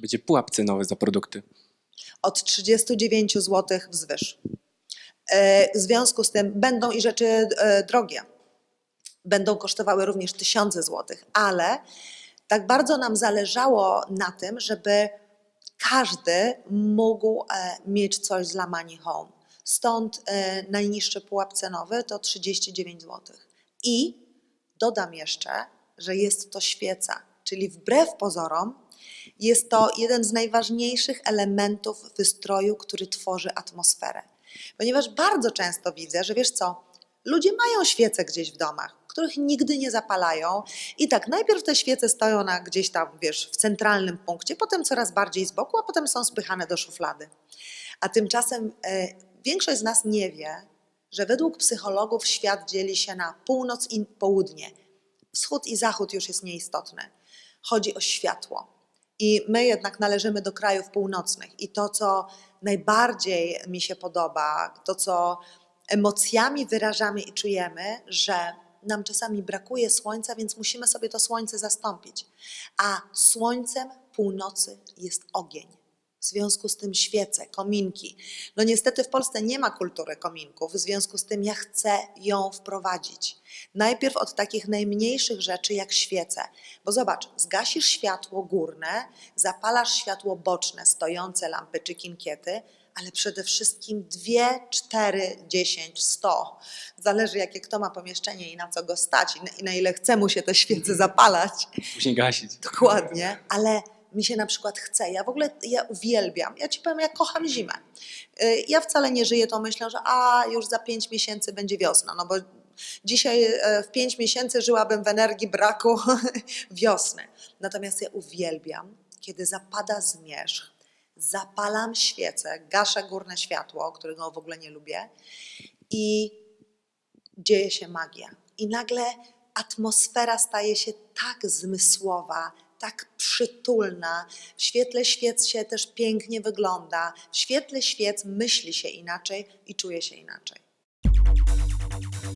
Będzie pułap cenowy za produkty? od 39 zł wzwyż. E, W związku z tym będą i rzeczy e, drogie. Będą kosztowały również tysiące złotych, ale tak bardzo nam zależało na tym, żeby każdy mógł e, mieć coś dla Money Home. Stąd najniższy pułap cenowy to 39 zł. I dodam jeszcze, że jest to świeca, czyli wbrew pozorom jest to jeden z najważniejszych elementów wystroju, który tworzy atmosferę. Ponieważ bardzo często widzę, że wiesz co, ludzie mają świece gdzieś w domach, których nigdy nie zapalają i tak najpierw te świece stoją na gdzieś tam, wiesz, w centralnym punkcie, potem coraz bardziej z boku, a potem są spychane do szuflady. A tymczasem e, większość z nas nie wie, że według psychologów świat dzieli się na północ i południe. Wschód i zachód już jest nieistotne. Chodzi o światło. I my jednak należymy do krajów północnych. I to, co najbardziej mi się podoba, to, co emocjami wyrażamy i czujemy, że nam czasami brakuje słońca, więc musimy sobie to słońce zastąpić. A słońcem północy jest ogień. W związku z tym świece, kominki. No niestety w Polsce nie ma kultury kominków, w związku z tym ja chcę ją wprowadzić. Najpierw od takich najmniejszych rzeczy jak świece. Bo zobacz, zgasisz światło górne, zapalasz światło boczne, stojące lampy czy kinkiety, ale przede wszystkim dwie, cztery, dziesięć, sto. Zależy jakie kto ma pomieszczenie i na co go stać i na, i na ile chce mu się te świece zapalać. Później gasić. Dokładnie, ale mi się na przykład chce. Ja w ogóle ja uwielbiam. Ja ci powiem, ja kocham zimę. Y, Ja wcale nie żyję tą myślą, że a już za pięć miesięcy będzie wiosna, no bo dzisiaj e, w pięć miesięcy żyłabym w energii braku wiosny. Natomiast ja uwielbiam, kiedy zapada zmierzch, zapalam świecę, gaszę górne światło, którego w ogóle nie lubię i dzieje się magia. I nagle atmosfera staje się tak zmysłowa, tak przytulna. W świetle świec się też pięknie wygląda. W świetle świec myśli się inaczej i czuje się inaczej.